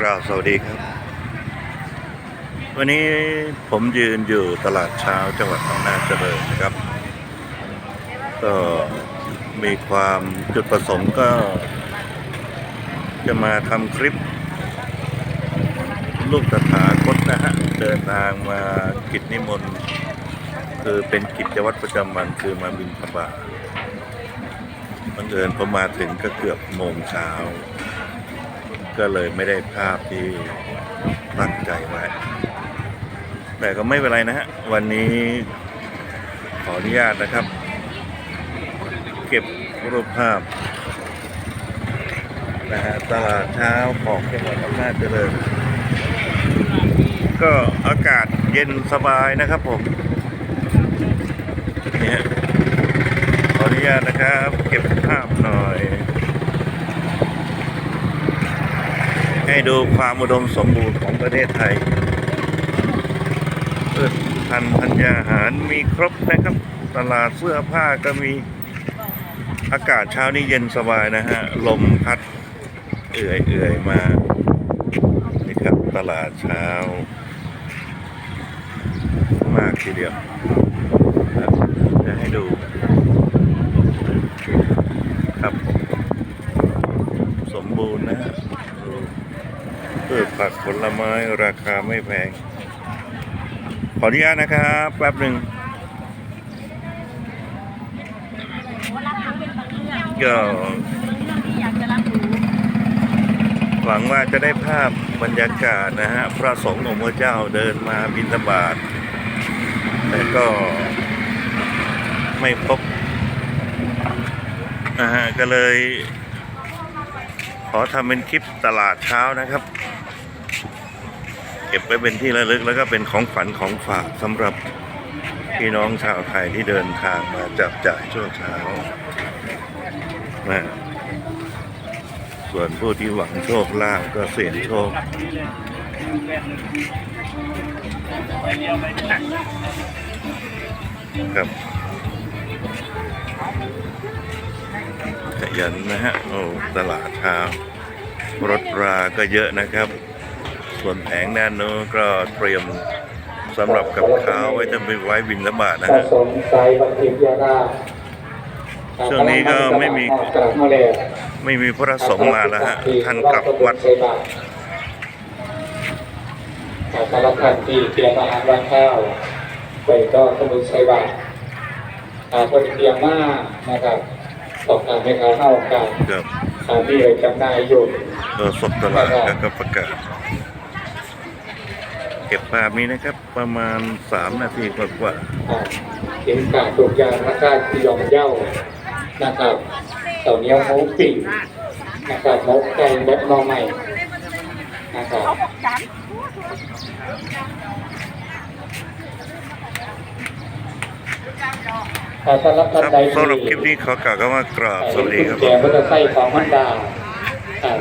กราบสวัสดีครับ วันนี้ผมยืนอยู่ตลาดเช้าจังหวัดอำนาจเจริญนะครับ ก็มีความจุดประสงค์ก็ จะมาทำคลิป ลูกตถาคตนะฮะ เดินทางมากิจนิมนต์ คือเป็นกิจวัตรประจำวันคือมาบินธบาบังเอิญผมมาถึงก็เกือบโมงเช้า ก็เลยไม่ได้ภาพที่ตั้งใจไว้ แต่ก็ไม่เป็นไรนะฮะ วันนี้ขออนุญาตนะครับ เก็บรูปภาพนะฮะตลาดเช้าของจังหวัดอำนาจเจริญ ก็อากาศเย็นสบายนะครับผมเนี่ยขออนุญาตนะครับ เก็บภาพหน่อย ให้ดูความอุดมสมบูรณ์ของประเทศไทยพืชพันธุ์ธัญญาหารมีครบนะครับ ตลาดเสื้อผ้าก็มีอากาศเช้านี้เย็นสบายนะฮะ ลมพัดเอื่อยเอื่อยๆมานี่ครับตลาดเช้า มากทีเดียวจะให้ดู ครับผมสมบูรณ์นะฮะดูพืช ผลไม้ราคาไม่แพง ขออนุญาตนะครับแป๊บหนึ่งก็หวังว่าจะได้ภาพบรรยากาศนะฮะ พระสงฆ์องค์พระเจ้าเดินมาบิณฑบาตแต่ก็ไม่พบนะฮะก็เลย ขอทำเป็นคลิปตลาดเช้านะครับ เก็บไว้เป็นที่ระลึกแล้วก็เป็นของขวัญของฝากสำหรับพี่น้องชาวไทยที่เดินทางมาจับจ่ายช่วงเช้านะส่วนผู้ที่หวังโชคลาภก็เสี่ยงโชคครับขยันนะฮะโอ้ตลาดเช้ารถราก็เยอะนะครับ ส่วนแผงด้านโน้นก็เตรียมสำหรับกับข้าวไว้จะไปไว้บินละบาทนะผฮะ สมไซบันทิพยาราช่วงนี้ก็ไม่มี กลับมาแล้วไม่มีพระสงฆ์มาแล้วฮะ ท่านกลับวัด สารพันที่เตรียมอาหารวันข้าวไปก็สมุนไซบาทอาคนเตรียมมานะครับตอกการให้เขาเข้ากันครับอาที่เลยจำหนายอยู่ก็สดตลาดแล้วก็ประกาศ เก็บภาพนี้นะครับ ประมาณ 3 นาทีกว่าอ่าเห็นกาดถูกยางราคาที่ยอมเย่านะครับเต่าเนี้ยหมูปีกนะครับหมูไก่แบบนอใหม่นะครับอ่าสำหรับๆท่านครับสำหรับคลิปนี้ขอกล่าวคำว่ากราบสวัสดีครับแกก็จะใส่ของมันดาอ่า